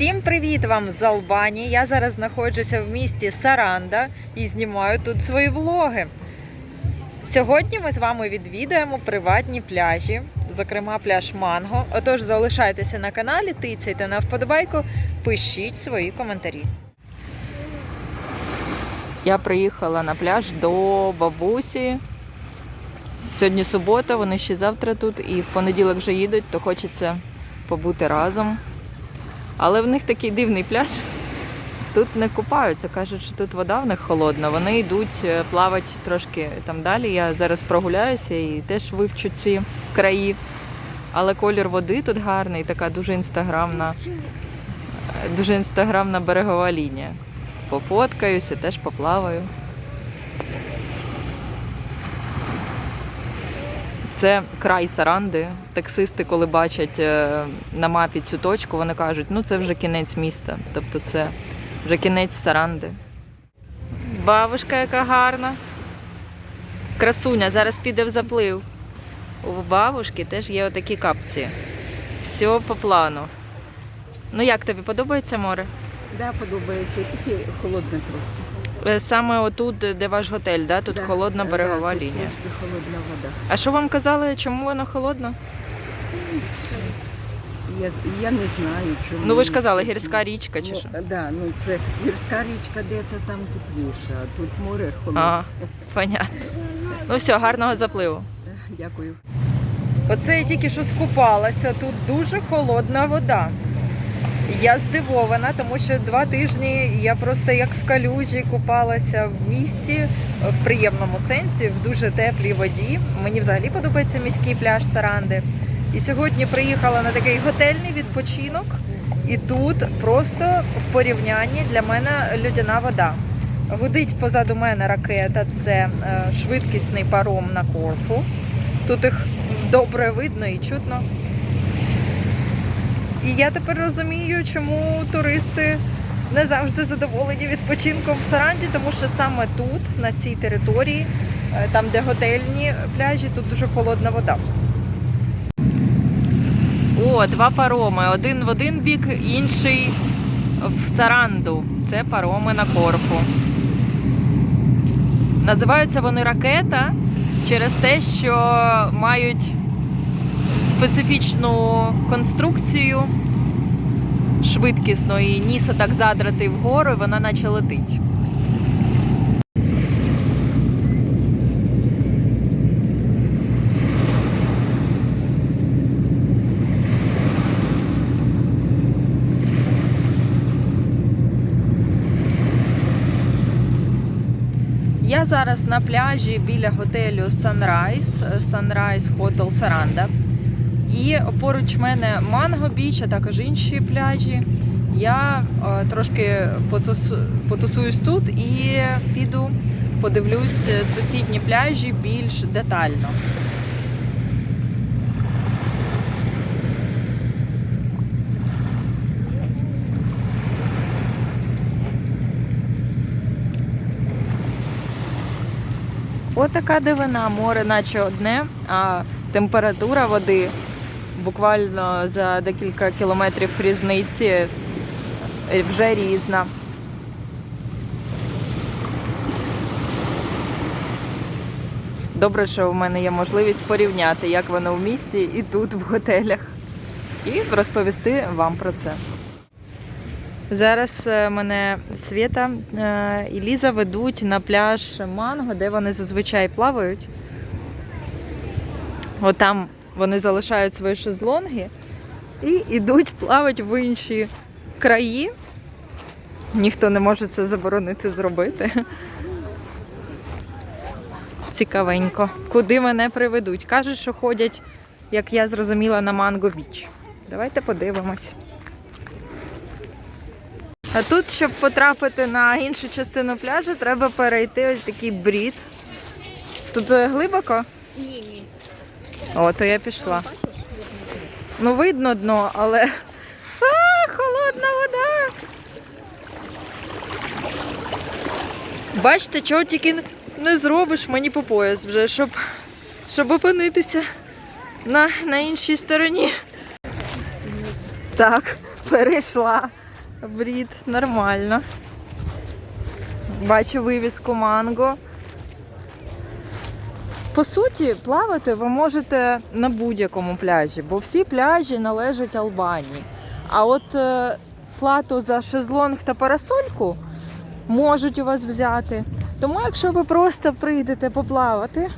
Всім привіт вам з Албанії. Я зараз знаходжуся в місті Саранда і знімаю тут свої влоги. Сьогодні ми з вами відвідаємо приватні пляжі, зокрема пляж Манго. Отож, залишайтеся на каналі, тицяйте на вподобайку, пишіть свої коментарі. Я приїхала на пляж до бабусі. Сьогодні субота, вони ще завтра тут, і в понеділок вже їдуть, то хочеться побути разом. Але в них такий дивний пляж. Тут не купаються, кажуть, що тут вода в них холодна. Вони йдуть е, плавати трошки там далі. Я зараз прогуляюся і теж вивчу ці краї. Але колір води тут гарний, така дуже інстаграмна, е, дуже інстаграмна берегова лінія. Пофоткаюся, теж поплаваю. Це край Саранди. Таксисти, коли бачать е, на мапі цю точку, вони кажуть, ну це вже кінець міста. Тобто це вже кінець Саранди. Бабушка, яка гарна. Красуня, зараз піде в заплив. У бабушки теж є отакі капці. Все по плану. Ну як тобі подобається море? Да, подобається, тільки холодно трохи. Е, Саме отут, де ваш готель, да? тут Да, холодна да, берегова тут лінія. Трошки холодна вода. А що вам казали, чому вона холодна? Я, я не знаю, чому. Ну ви ж казали, гірська річка чи що? Ну, да, ну це гірська річка, де-то там тепліше, а тут море холодне. Понятно. Ну все, гарного запливу. Дякую. Оце я тільки що скупалася. Тут дуже холодна вода. Я здивована, тому що два тижні я просто як в калюжі купалася в місті в приємному сенсі, в дуже теплій воді. Мені взагалі подобається міський пляж Саранди. І сьогодні приїхала на такий готельний відпочинок, і тут просто в порівнянні для мене людяна вода. Гудить позаду мене ракета, це е, швидкісний паром на Корфу. Тут їх добре видно і чутно. І я тепер розумію, чому туристи не завжди задоволені відпочинком в Саранді, тому що саме тут, на цій території, е, там, де готельні пляжі, тут дуже холодна вода. О, два пароми. Один в один бік, інший в Саранду. Це пароми на Корфу. Називаються вони ракета через те, що мають специфічну конструкцію швидкісно і ніса так задрати вгору, і вона наче летить. Я зараз на пляжі біля готелю Sunrise, Sunrise Hotel Saranda. І поруч мене Манго Біч, а також інші пляжі. Я е, трошки потусу, потусуюсь тут і піду подивлюсь сусідні пляжі більш детально. Отака дивина, море наче одне, а температура води буквально за декілька кілометрів різниці вже різна. Добре, що в мене є можливість порівняти, як воно в місті і тут, в готелях, і розповісти вам про це. Зараз е, мене Свєта е, і Ліза ведуть на пляж Манго, де вони зазвичай плавають. Отам вони залишають свої шезлонги і йдуть плавати в інші краї. Ніхто не може це заборонити зробити. Цікавенько. Куди мене приведуть? Кажуть, що ходять, як я зрозуміла, на Манго Біч. Давайте подивимось. А тут, щоб потрапити на іншу частину пляжу, треба перейти ось такий брід. Тут е, глибоко? Ні, ні. О, то я пішла. Ну, видно дно, але. А, холодна вода. Бачите, чого тільки не зробиш мені по пояс вже, щоб, щоб опинитися на, на іншій стороні. Так, перейшла. Брід, нормально. Бачу вивіску манго. По суті, плавати ви можете на будь-якому пляжі, бо всі пляжі належать Албанії. А от е, плату за шезлонг та парасольку можуть у вас взяти. Тому, якщо ви просто прийдете поплавати,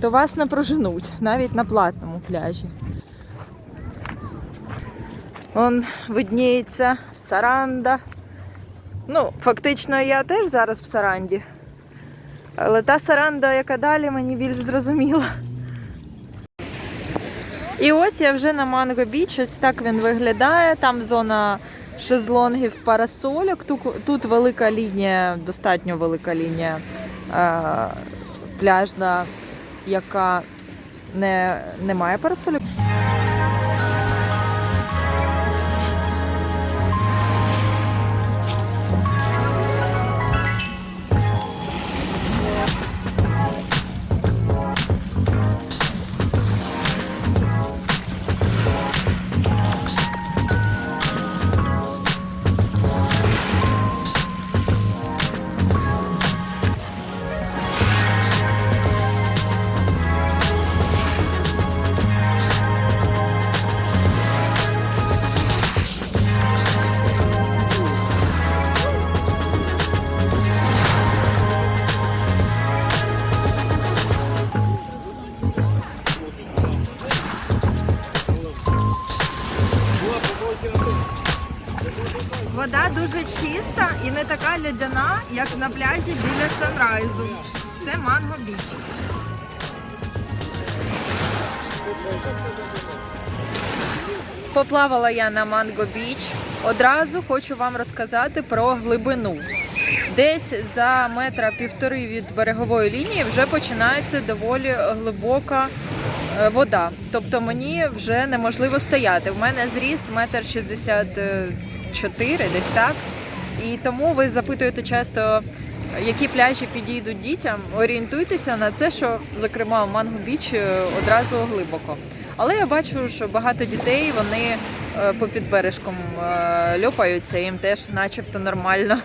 то вас не проженуть навіть на платному пляжі. Он видніється Саранда. Ну, фактично, я теж зараз в Саранді. Але та Саранда, яка далі, мені більш зрозуміла. І ось я вже на Манго Біч, ось так він виглядає. Там зона шезлонгів парасольок. Тут, тут велика лінія, достатньо велика лінія е, пляжна, яка не, не має парасольок. Як на пляжі біля Санрайзу. Це Манго Біч. Поплавала я на Манго Біч. Одразу хочу вам розказати про глибину. Десь за метра півтори від берегової лінії вже починається доволі глибока е, вода. Тобто мені вже неможливо стояти. В мене зріст метр шістдесят чотири, десь так. І тому ви запитуєте часто, які пляжі підійдуть дітям. Орієнтуйтеся на це, що зокрема в Манго Біч е, одразу глибоко. Але я бачу, що багато дітей вони е, по підбережкам е, льопаються, їм теж начебто нормально.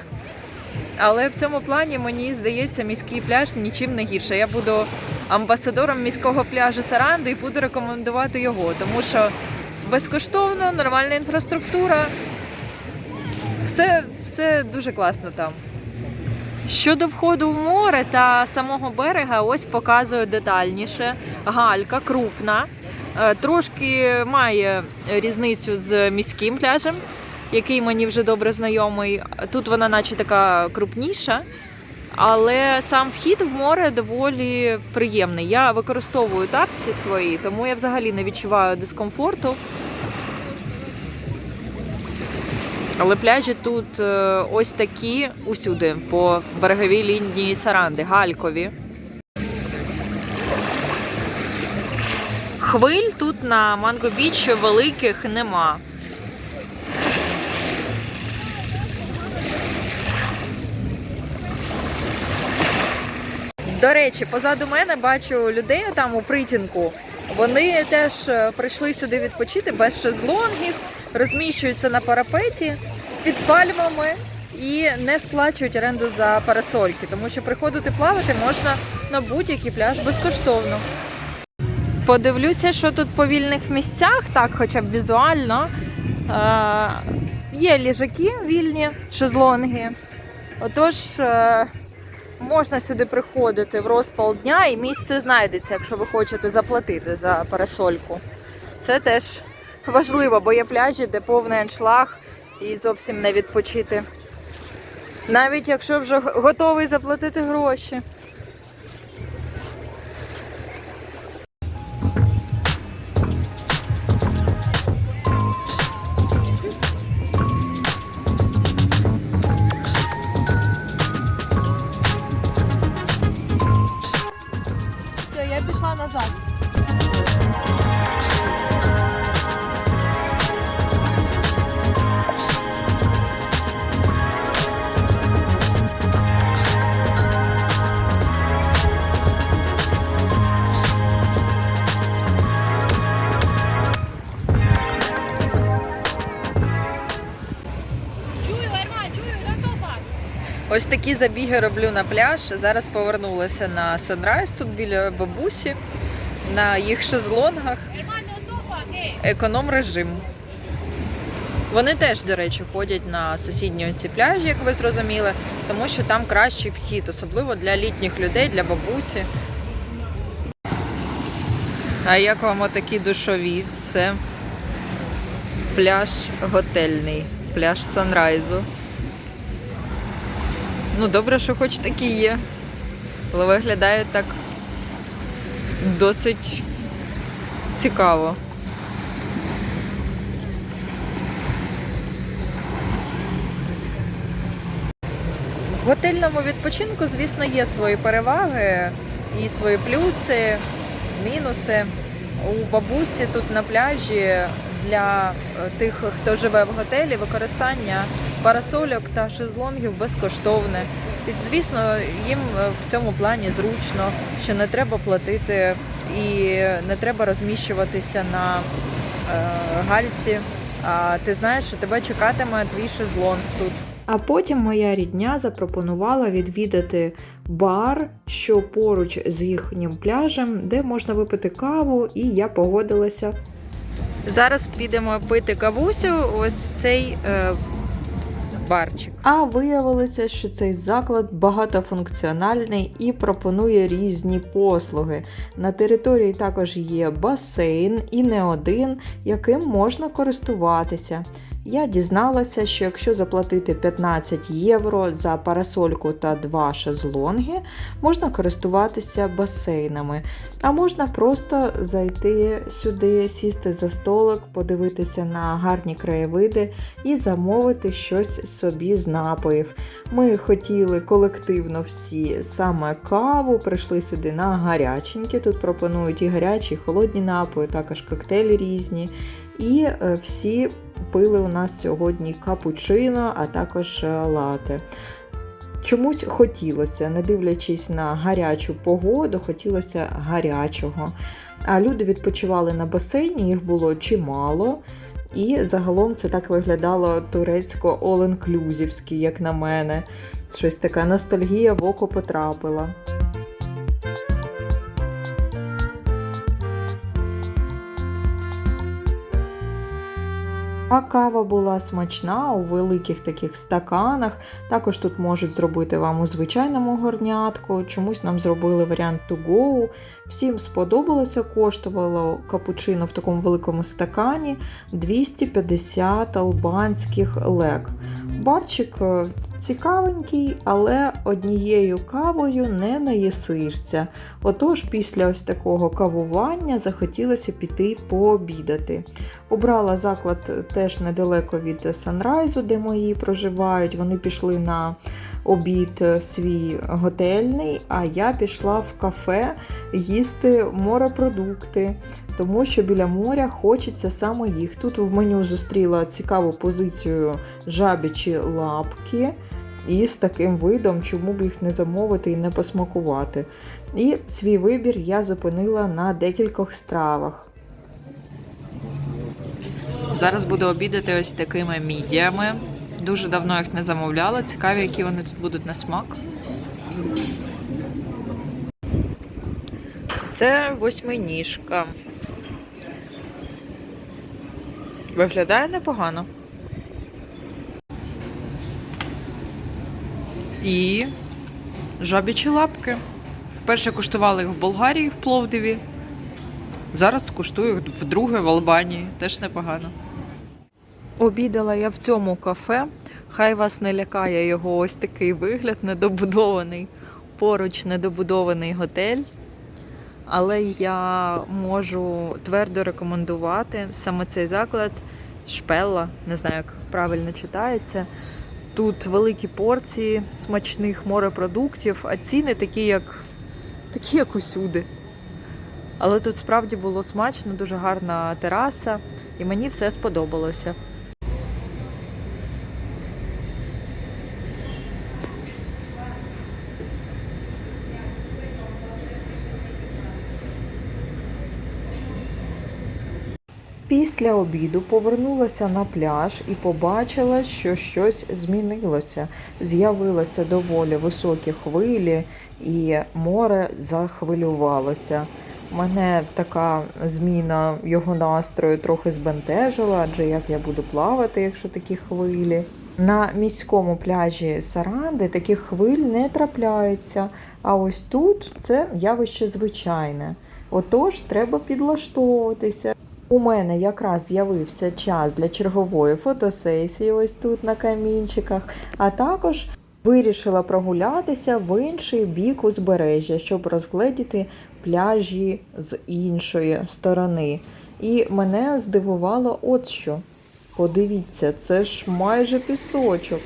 Але в цьому плані мені здається, міський пляж нічим не гірше. Я буду амбасадором міського пляжу Саранди і буду рекомендувати його, тому що безкоштовно, нормальна інфраструктура. Все, все дуже класно там. Щодо входу в море та самого берега, ось показую детальніше. Галька крупна, е, трошки має різницю з міським пляжем, який мені вже добре знайомий. Тут вона, наче така крупніша, але сам вхід в море доволі приємний. Я використовую тапці свої, тому я взагалі не відчуваю дискомфорту. Але пляжі тут е, ось такі усюди, по береговій лінії Саранди, галькові. Хвиль тут на Манго Біч великих нема. До речі, позаду мене бачу людей там у притінку. Вони теж е, прийшли сюди відпочити без шезлонгів, розміщуються на парапеті під пальмами і не сплачують оренду за парасольки, тому що приходити плавати можна на будь-який пляж безкоштовно. Подивлюся, що тут по вільних місцях, так, хоча б візуально. Е, є ліжаки вільні, шезлонги. Отож, е, можна сюди приходити в розпал дня і місце знайдеться, якщо ви хочете заплатити за парасольку. Це теж важливо, бо є пляжі, де повний аншлаг і зовсім не відпочити. Навіть якщо вже готовий заплатити гроші. Назад. Ось такі забіги роблю на пляж. Зараз повернулася на Sunrise тут біля бабусі, на їх шезлонгах. Економ режим. Вони теж, до речі, ходять на сусідні оці пляжі, як ви зрозуміли, тому що там кращий вхід, особливо для літніх людей, для бабусі. А як вам отакі душові? Це пляж готельний, пляж Санрайзу. Ну, добре, що хоч такі є. Але виглядає так досить цікаво. В готельному відпочинку, звісно, є свої переваги і свої плюси, мінуси. У бабусі тут на пляжі для тих, хто живе в готелі, використання парасольок та шезлонгів безкоштовне. І, звісно, їм е, в цьому плані зручно, що не треба платити і не треба розміщуватися на е, гальці. А ти знаєш, що тебе чекатиме твій шезлонг тут. А потім моя рідня запропонувала відвідати бар, що поруч з їхнім пляжем, де можна випити каву, і я погодилася. Зараз підемо пити кавусю, ось цей е, барчик. А виявилося, що цей заклад багатофункціональний і пропонує різні послуги. На території також є басейн і не один, яким можна користуватися. Я дізналася, що якщо заплатити 15 євро за парасольку та два шезлонги, можна користуватися басейнами, а можна просто зайти сюди, сісти за столик, подивитися на гарні краєвиди і замовити щось собі з напоїв. Ми хотіли колективно всі саме каву, прийшли сюди на гаряченькі. Тут пропонують і гарячі, і холодні напої, також коктейлі різні. І е, всі пили у нас сьогодні капучино, а також е, лате. Чомусь хотілося, не дивлячись на гарячу погоду, хотілося гарячого. А люди відпочивали на басейні, їх було чимало. І загалом це так виглядало турецько all-inclusivськи, як на мене. Щось така ностальгія в око потрапила. А кава була смачна у великих таких стаканах. Також тут можуть зробити вам у звичайному горнятку. Чомусь нам зробили варіант to go. Всім сподобалося, коштувало капучино в такому великому стакані 250 албанських лек. Барчик е, цікавенький, але однією кавою не наїсишся. Отож, після ось такого кавування захотілося піти пообідати. Обрала заклад теж недалеко від Санрайзу, де мої проживають. Вони пішли на обід свій готельний, а я пішла в кафе їсти морепродукти, тому що біля моря хочеться саме їх. Тут в меню зустріла цікаву позицію жабічі лапки. І з таким видом, чому б їх не замовити і не посмакувати. І свій вибір я зупинила на декількох стравах. Зараз буду обідати ось такими мідіями. Дуже давно їх не замовляла. Цікаві, які вони тут будуть на смак. Це восьминіжка. Виглядає непогано. І жабічі лапки. Вперше куштували їх в Болгарії в Пловдиві. Зараз куштую їх вдруге в Албанії. Теж непогано. Обідала я в цьому кафе. Хай вас не лякає його ось такий вигляд недобудований. Поруч недобудований готель. Але я можу твердо рекомендувати саме цей заклад Шпелла, не знаю, як правильно читається. Тут великі порції смачних морепродуктів, а ціни такі, як, такі, як усюди. Але тут справді було смачно, дуже гарна тераса, і мені все сподобалося. Після обіду повернулася на пляж і побачила, що щось змінилося. З'явилися доволі високі хвилі, і море захвилювалося. Мене така зміна його настрою трохи збентежила, адже як я буду плавати, якщо такі хвилі. На міському пляжі Саранди таких хвиль не трапляється, а ось тут це явище звичайне. Отож, треба підлаштовуватися. У мене якраз з'явився час для чергової фотосесії, ось тут на камінчиках, а також вирішила прогулятися в інший бік узбережжя, щоб розгледіти пляжі з іншої сторони. І мене здивувало от що. Подивіться, це ж майже пісочок.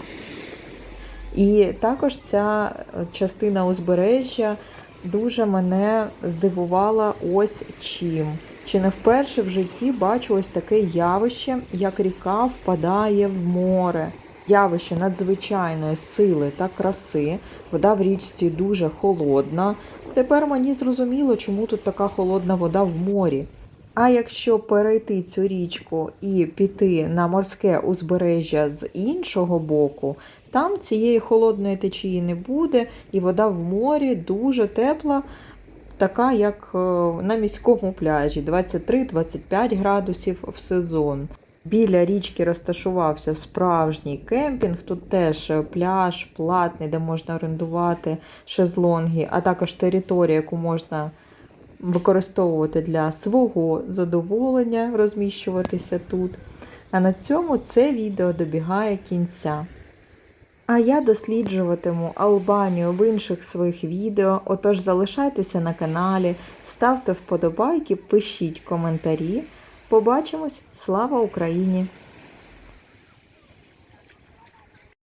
І також ця е, частина узбережжя дуже мене здивувала ось чим. Чи не вперше в житті бачу ось таке явище, як ріка впадає в море. Явище надзвичайної сили та краси. Вода в річці дуже холодна. Тепер мені зрозуміло, чому тут така холодна вода в морі. А якщо перейти цю річку і піти на морське узбережжя з іншого боку, там цієї холодної течії не буде, і вода в морі дуже тепла, така як е, на міському пляжі 23-25 градусів в сезон. Біля річки розташувався справжній кемпінг. Тут теж е, пляж платний, де можна орендувати шезлонги, а також територія, яку можна використовувати для свого задоволення, розміщуватися тут. А на цьому це відео добігає кінця. А я досліджуватиму Албанію в інших своїх відео, отож залишайтеся на каналі, ставте вподобайки, пишіть коментарі. Побачимось! Слава Україні!